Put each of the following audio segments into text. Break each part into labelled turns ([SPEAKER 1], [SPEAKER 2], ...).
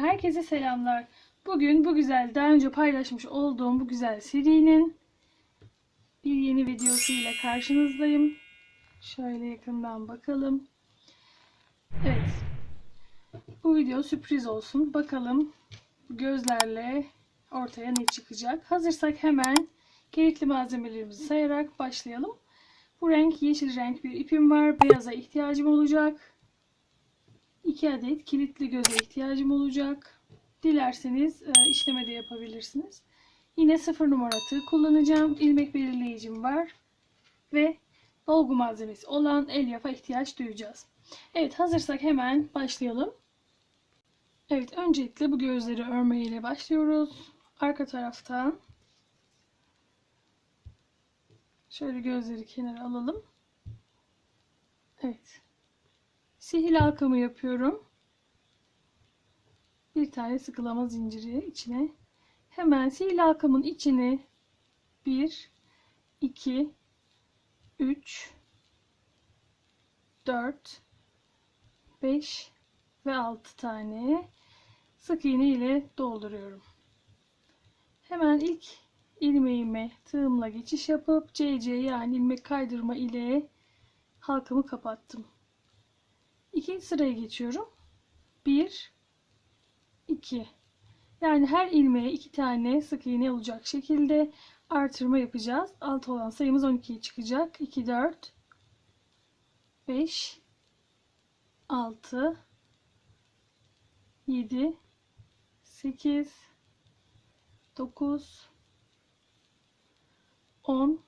[SPEAKER 1] Herkese selamlar. Bugün bu güzel, daha önce paylaşmış olduğum bu güzel serinin bir yeni videosuyla karşınızdayım. Şöyle yakından bakalım. Evet. Bu video sürpriz olsun. Bakalım gözlerle ortaya ne çıkacak. Hazırsak hemen gerekli malzemelerimizi sayarak başlayalım. Bu renk yeşil renk bir ipim var. Beyaza ihtiyacım olacak. 2 adet kilitli göze ihtiyacım olacak. Dilerseniz e, işleme de yapabilirsiniz. Yine 0 numara tığ kullanacağım. İlmek belirleyicim var. Ve dolgu malzemesi olan elyaf'a ihtiyaç duyacağız. Evet hazırsak hemen başlayalım. Evet öncelikle bu gözleri örme başlıyoruz. Arka taraftan şöyle gözleri kenara alalım. Evet. Sihir halkamı yapıyorum. Bir tane sıkılama zinciri içine. Hemen sihir halkamın içine 1 2 3 4 5 ve 6 tane sık iğne ile dolduruyorum. Hemen ilk ilmeğime tığımla geçiş yapıp CC yani ilmek kaydırma ile halkamı kapattım. İkinci sıraya geçiyorum. 1 2 Yani her ilmeğe iki tane sık iğne olacak şekilde artırma yapacağız. Alt olan sayımız 12'ye çıkacak. 2 4 5 6 7 8 9 10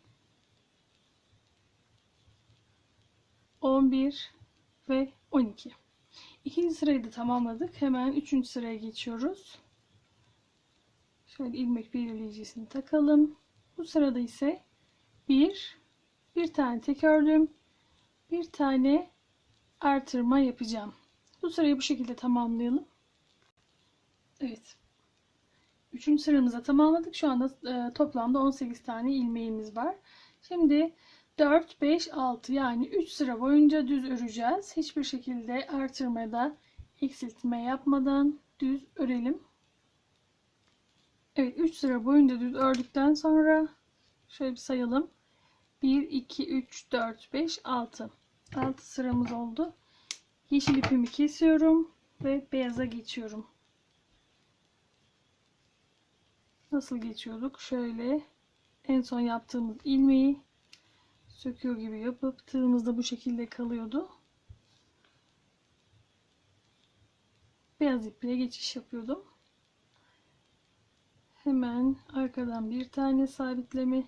[SPEAKER 1] 11 ve 12. İkinci sırayı da tamamladık. Hemen üçüncü sıraya geçiyoruz. Şöyle ilmek belirleyicisini takalım. Bu sırada ise bir, bir tane tek ördüm. Bir tane artırma yapacağım. Bu sırayı bu şekilde tamamlayalım. Evet. Üçüncü sıramızı tamamladık. Şu anda e, toplamda 18 tane ilmeğimiz var. Şimdi 4, 5, 6 yani 3 sıra boyunca düz öreceğiz. Hiçbir şekilde artırma ya da eksiltme yapmadan düz örelim. Evet 3 sıra boyunca düz ördükten sonra şöyle bir sayalım. 1, 2, 3, 4, 5, 6. 6 sıramız oldu. Yeşil ipimi kesiyorum ve beyaza geçiyorum. Nasıl geçiyorduk? Şöyle en son yaptığımız ilmeği söküyor gibi yapıp tığımızda bu şekilde kalıyordu. Beyaz iple geçiş yapıyordum. Hemen arkadan bir tane sabitleme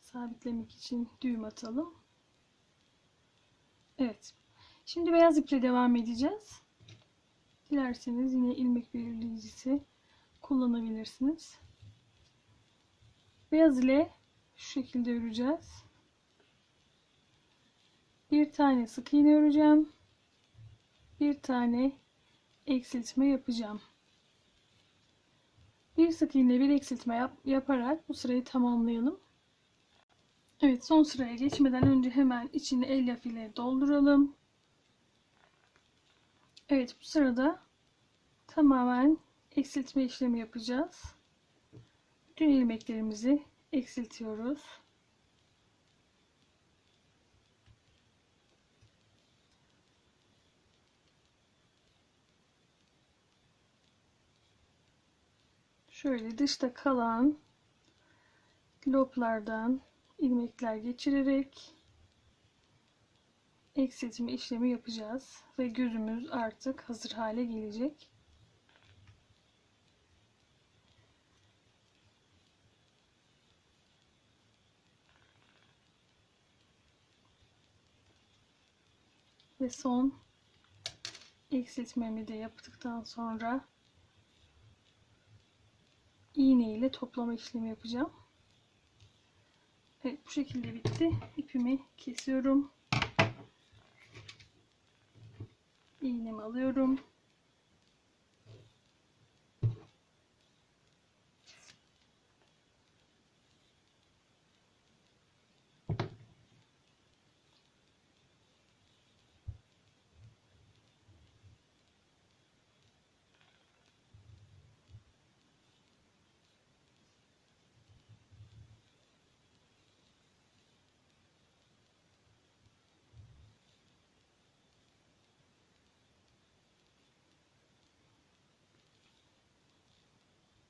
[SPEAKER 1] sabitlemek için düğüm atalım. Evet. Şimdi beyaz iple devam edeceğiz. Dilerseniz yine ilmek belirleyicisi kullanabilirsiniz. Beyaz ile şu şekilde öreceğiz. Bir tane sık iğne öreceğim. Bir tane eksiltme yapacağım. Bir sık iğne bir eksiltme yap, yaparak bu sırayı tamamlayalım. Evet son sıraya geçmeden önce hemen içini elyaf ile dolduralım. Evet bu sırada tamamen eksiltme işlemi yapacağız. Bütün ilmeklerimizi eksiltiyoruz. Şöyle dışta kalan loblardan ilmekler geçirerek eksiltme işlemi yapacağız ve gözümüz artık hazır hale gelecek. Ve son eksiltmemi de yaptıktan sonra iğne ile toplama işlemi yapacağım. Evet bu şekilde bitti. İpimi kesiyorum. İğnemi alıyorum.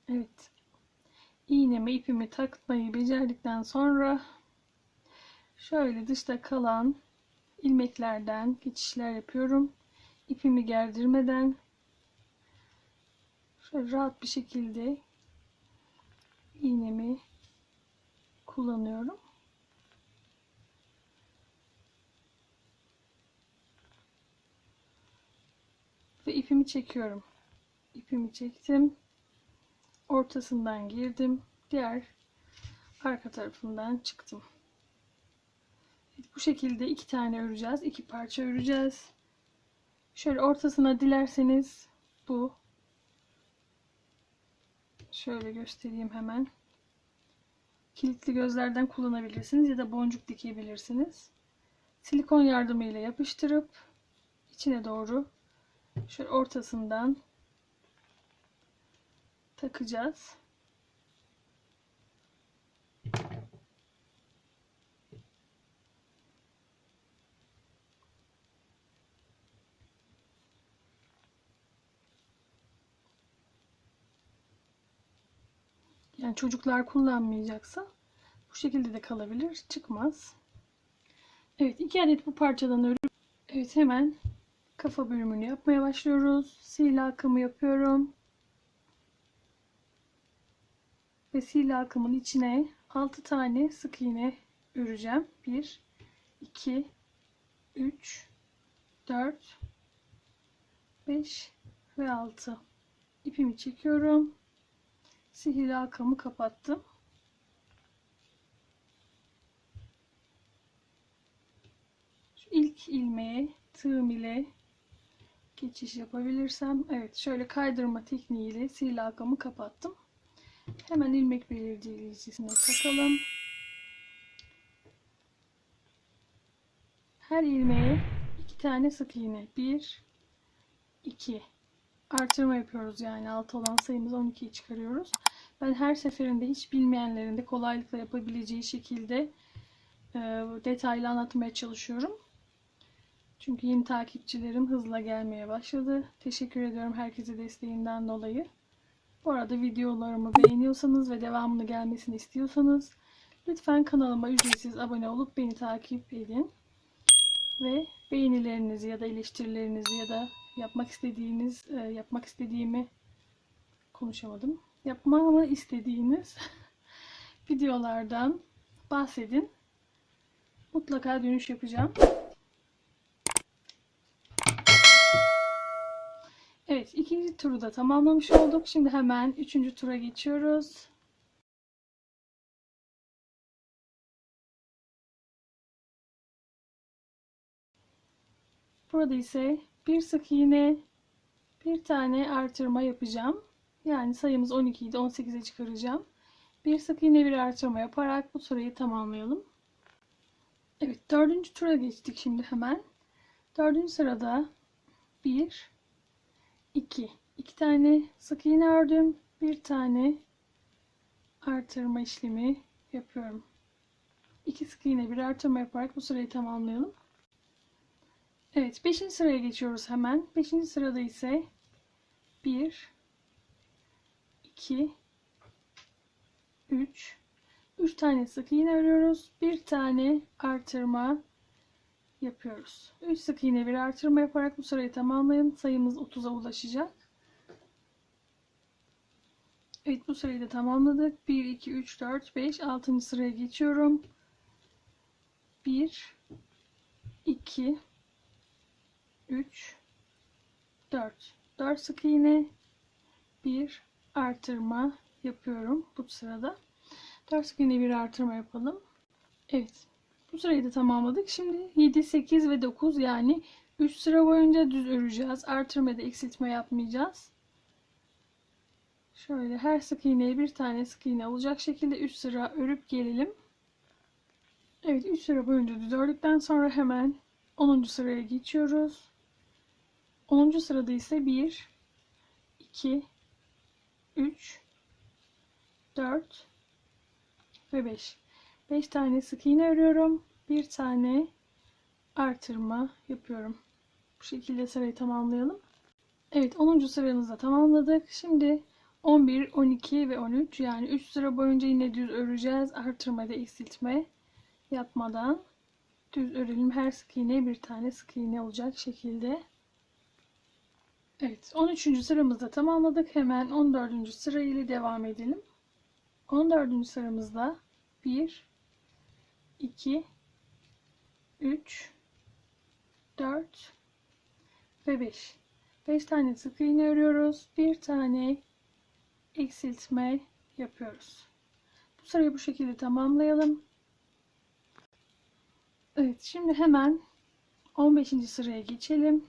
[SPEAKER 1] Evet. İğneme ipimi takmayı becerdikten sonra şöyle dışta kalan ilmeklerden geçişler yapıyorum. İpimi gerdirmeden şöyle rahat bir şekilde iğnemi kullanıyorum. Ve ipimi çekiyorum. İpimi çektim. Ortasından girdim. Diğer arka tarafından çıktım. Bu şekilde iki tane öreceğiz. iki parça öreceğiz. Şöyle ortasına dilerseniz bu şöyle göstereyim hemen. Kilitli gözlerden kullanabilirsiniz ya da boncuk dikebilirsiniz. Silikon yardımıyla yapıştırıp içine doğru şöyle ortasından takacağız. Yani çocuklar kullanmayacaksa bu şekilde de kalabilir. Çıkmaz. Evet iki adet bu parçadan örüp evet hemen kafa bölümünü yapmaya başlıyoruz. Sihirli akımı yapıyorum. Ve sihirli akımın içine 6 tane sık iğne öreceğim. 1 2 3 4 5 ve 6 ipimi çekiyorum. Sihirli akımı kapattım. Şu ilk ilmeğe tığım ile geçiş yapabilirsem evet şöyle kaydırma tekniğiyle sihirli akımı kapattım. Hemen ilmek belirleyicisine takalım. Her ilmeğe iki tane sık iğne. 1 2 artırma yapıyoruz yani altı olan sayımızı 12'ye çıkarıyoruz. Ben her seferinde hiç bilmeyenlerin de kolaylıkla yapabileceği şekilde e, detaylı anlatmaya çalışıyorum. Çünkü yeni takipçilerim hızla gelmeye başladı. Teşekkür ediyorum herkese desteğinden dolayı. Bu arada videolarımı beğeniyorsanız ve devamını gelmesini istiyorsanız lütfen kanalıma ücretsiz abone olup beni takip edin. Ve beğenilerinizi ya da eleştirilerinizi ya da yapmak istediğiniz, e, yapmak istediğimi konuşamadım. Yapmamı istediğiniz videolardan bahsedin. Mutlaka dönüş yapacağım. Evet, ikinci turu da tamamlamış olduk. Şimdi hemen üçüncü tura geçiyoruz. Burada ise bir sık iğne, bir tane artırma yapacağım. Yani sayımız 12 idi, 18'e çıkaracağım. Bir sık iğne bir artırma yaparak bu sırayı tamamlayalım. Evet, dördüncü tura geçtik şimdi hemen. Dördüncü sırada 1, 2. 2 tane sık iğne ördüm. Bir tane artırma işlemi yapıyorum. 2 sık iğne bir artırma yaparak bu sırayı tamamlayalım. Evet 5. sıraya geçiyoruz hemen. 5. sırada ise 1 2 3 3 tane sık iğne örüyoruz. Bir tane artırma yapıyoruz. 3 sık iğne bir artırma yaparak bu sırayı tamamlayın. Sayımız 30'a ulaşacak. Evet bu sırayı da tamamladık. 1, 2, 3, 4, 5, 6. sıraya geçiyorum. 1, 2, 3, 4. 4 sık iğne, 1 artırma yapıyorum bu sırada. 4 sık iğne bir artırma yapalım. Evet. Bu sırayı da tamamladık. Şimdi 7, 8 ve 9 yani 3 sıra boyunca düz öreceğiz. Artırma da eksiltme yapmayacağız. Şöyle her sık iğneye bir tane sık iğne olacak şekilde 3 sıra örüp gelelim. Evet 3 sıra boyunca düz ördükten sonra hemen 10. sıraya geçiyoruz. 10. sırada ise 1 2 3 4 ve 5. 5 tane sık iğne örüyorum. Bir tane artırma yapıyorum. Bu şekilde sırayı tamamlayalım. Evet 10. sıramızda tamamladık. Şimdi 11, 12 ve 13 yani 3 sıra boyunca yine düz öreceğiz. Artırma ve eksiltme yapmadan düz örelim. Her sık iğne bir tane sık iğne olacak şekilde. Evet 13. sıramızda tamamladık. Hemen 14. sıra ile devam edelim. 14. sıramızda 1 2 3 4 ve 5 5 tane sık iğne örüyoruz. Bir tane eksiltme yapıyoruz. Bu sırayı bu şekilde tamamlayalım. Evet, şimdi hemen 15. sıraya geçelim.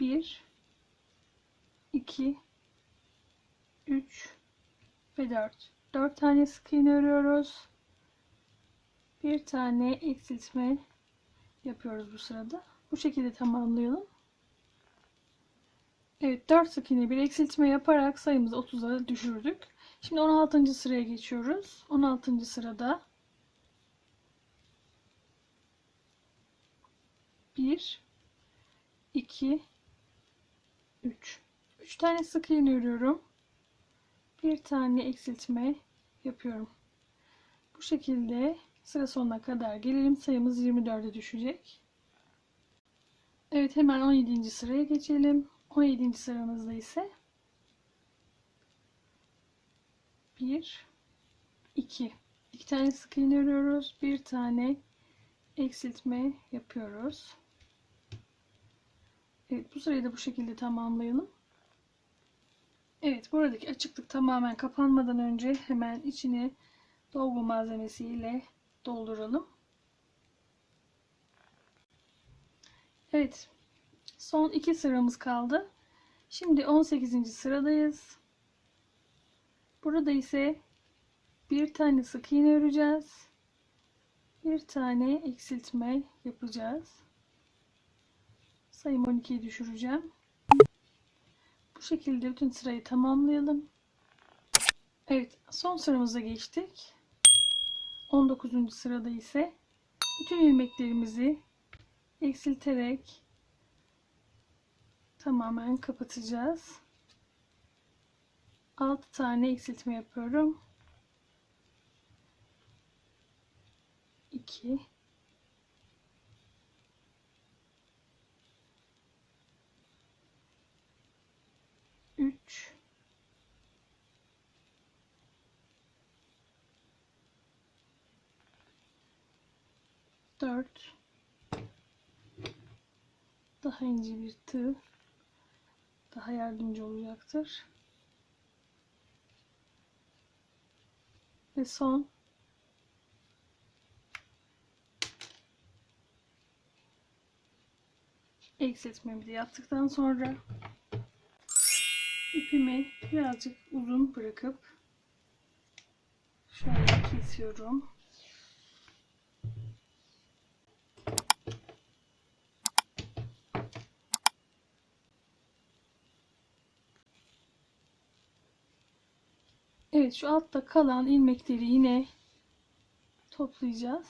[SPEAKER 1] 1 2 3 ve 4. 4 tane sık iğne örüyoruz. Bir tane eksiltme yapıyoruz bu sırada. Bu şekilde tamamlayalım. Evet 4 sık iğne bir eksiltme yaparak sayımızı 30'a düşürdük. Şimdi 16. sıraya geçiyoruz. 16. sırada 1 2 3 3 tane sık iğne örüyorum. Bir tane eksiltme yapıyorum. Bu şekilde sıra sonuna kadar gelelim. Sayımız 24'e düşecek. Evet hemen 17. sıraya geçelim. 17. sıramızda ise 1 2 2 tane sık iğne örüyoruz. Bir tane eksiltme yapıyoruz. Evet bu sırayı da bu şekilde tamamlayalım. Evet buradaki açıklık tamamen kapanmadan önce hemen içini dolgu malzemesiyle dolduralım. Evet son iki sıramız kaldı. Şimdi 18. sıradayız. Burada ise bir tane sık iğne öreceğiz. Bir tane eksiltme yapacağız. Sayım 12'yi düşüreceğim. Bu şekilde bütün sırayı tamamlayalım. Evet, son sıramıza geçtik. 19. sırada ise bütün ilmeklerimizi eksilterek tamamen kapatacağız. 6 tane eksiltme yapıyorum. 2 3 4 daha ince bir tığ daha yardımcı olacaktır. Ve son eksiltmemi de yaptıktan sonra ipimi birazcık uzun bırakıp şöyle kesiyorum. Evet şu altta kalan ilmekleri yine toplayacağız.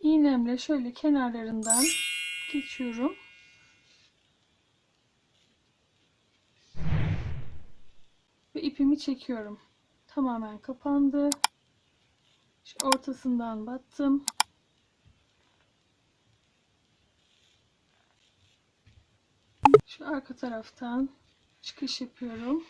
[SPEAKER 1] İğnemle şöyle kenarlarından geçiyorum. Ve ipimi çekiyorum. Tamamen kapandı. Şu ortasından battım. Şu arka taraftan çıkış yapıyorum.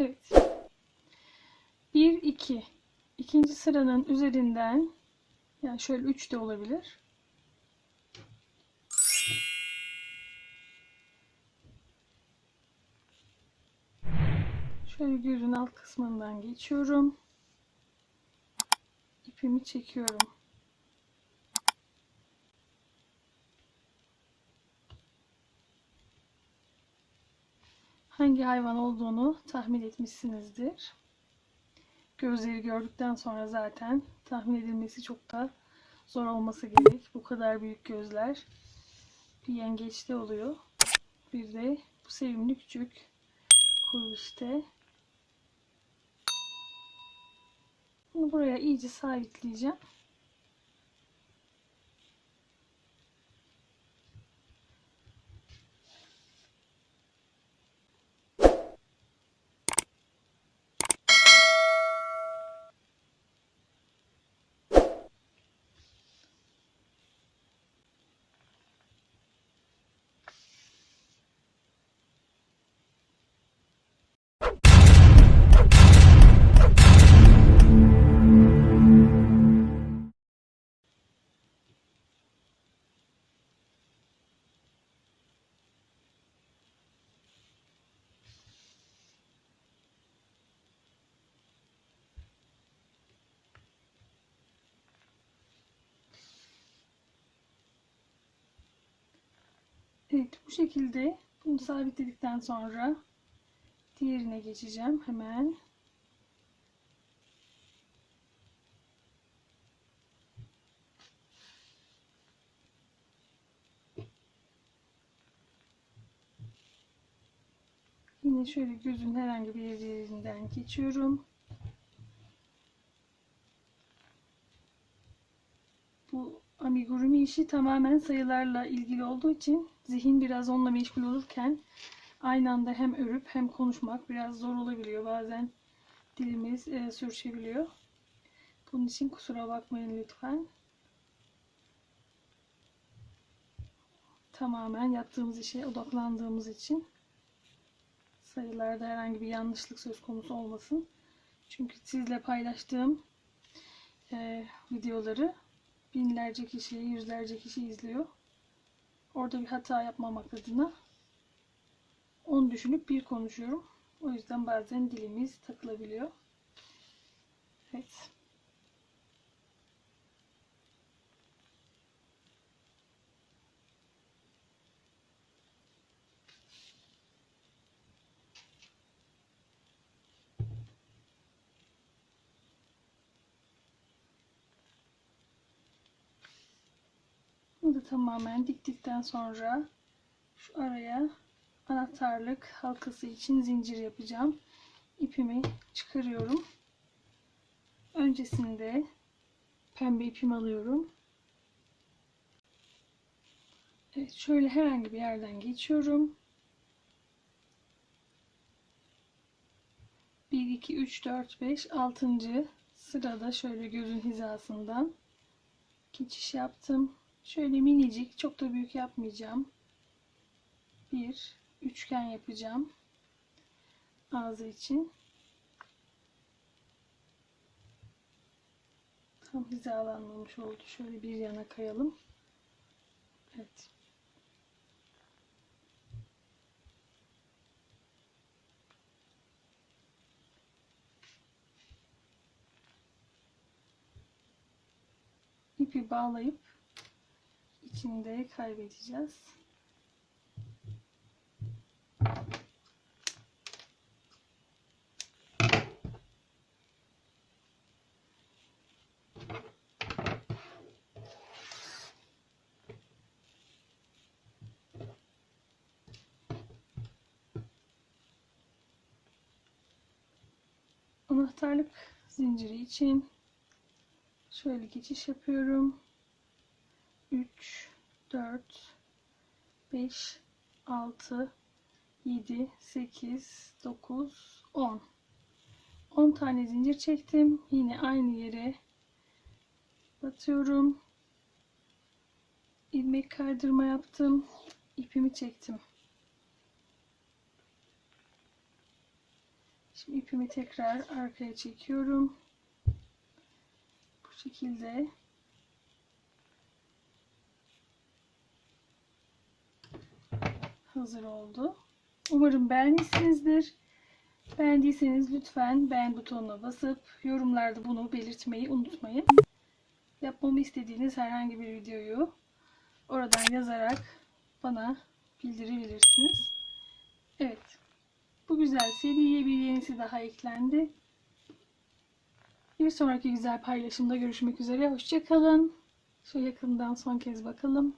[SPEAKER 1] Evet. 1 2 ikinci sıranın üzerinden yani şöyle 3 de olabilir. Şöyle gözün alt kısmından geçiyorum. İpimi çekiyorum. hangi hayvan olduğunu tahmin etmişsinizdir. Gözleri gördükten sonra zaten tahmin edilmesi çok da zor olması gerek. Bu kadar büyük gözler bir yengeçte oluyor. Bir de bu sevimli küçük kurgu işte. Bunu buraya iyice sabitleyeceğim. Evet bu şekilde bunu sabitledikten sonra diğerine geçeceğim hemen. Yine şöyle gözün herhangi bir yerinden geçiyorum. Bu amigurumi işi tamamen sayılarla ilgili olduğu için zihin biraz onunla meşgul olurken aynı anda hem örüp hem konuşmak biraz zor olabiliyor. Bazen dilimiz e, sürçebiliyor. Bunun için kusura bakmayın lütfen. Tamamen yaptığımız işe odaklandığımız için sayılarda herhangi bir yanlışlık söz konusu olmasın. Çünkü sizle paylaştığım e, videoları binlerce kişi, yüzlerce kişi izliyor. Orada bir hata yapmamak adına onu düşünüp bir konuşuyorum. O yüzden bazen dilimiz takılabiliyor. Evet. Da tamamen diktikten sonra şu araya anahtarlık halkası için zincir yapacağım. İpimi çıkarıyorum. Öncesinde pembe ipimi alıyorum. Evet, şöyle herhangi bir yerden geçiyorum. 1, 2, 3, 4, 5, 6. sırada şöyle gözün hizasından geçiş yaptım. Şöyle minicik, çok da büyük yapmayacağım. Bir üçgen yapacağım. Ağzı için. Tam hizalanmamış oldu. Şöyle bir yana kayalım. Evet. ipi bağlayıp içinde kaybedeceğiz. Anahtarlık zinciri için şöyle geçiş yapıyorum. 3 4 5 6 7 8 9 10 10 tane zincir çektim. Yine aynı yere batıyorum. ilmek kaydırma yaptım. ipimi çektim. Şimdi ipimi tekrar arkaya çekiyorum. Bu şekilde hazır oldu. Umarım beğenmişsinizdir. Beğendiyseniz lütfen beğen butonuna basıp yorumlarda bunu belirtmeyi unutmayın. Yapmamı istediğiniz herhangi bir videoyu oradan yazarak bana bildirebilirsiniz. Evet. Bu güzel seriye bir yenisi daha eklendi. Bir sonraki güzel paylaşımda görüşmek üzere. Hoşçakalın. Şu yakından son kez bakalım.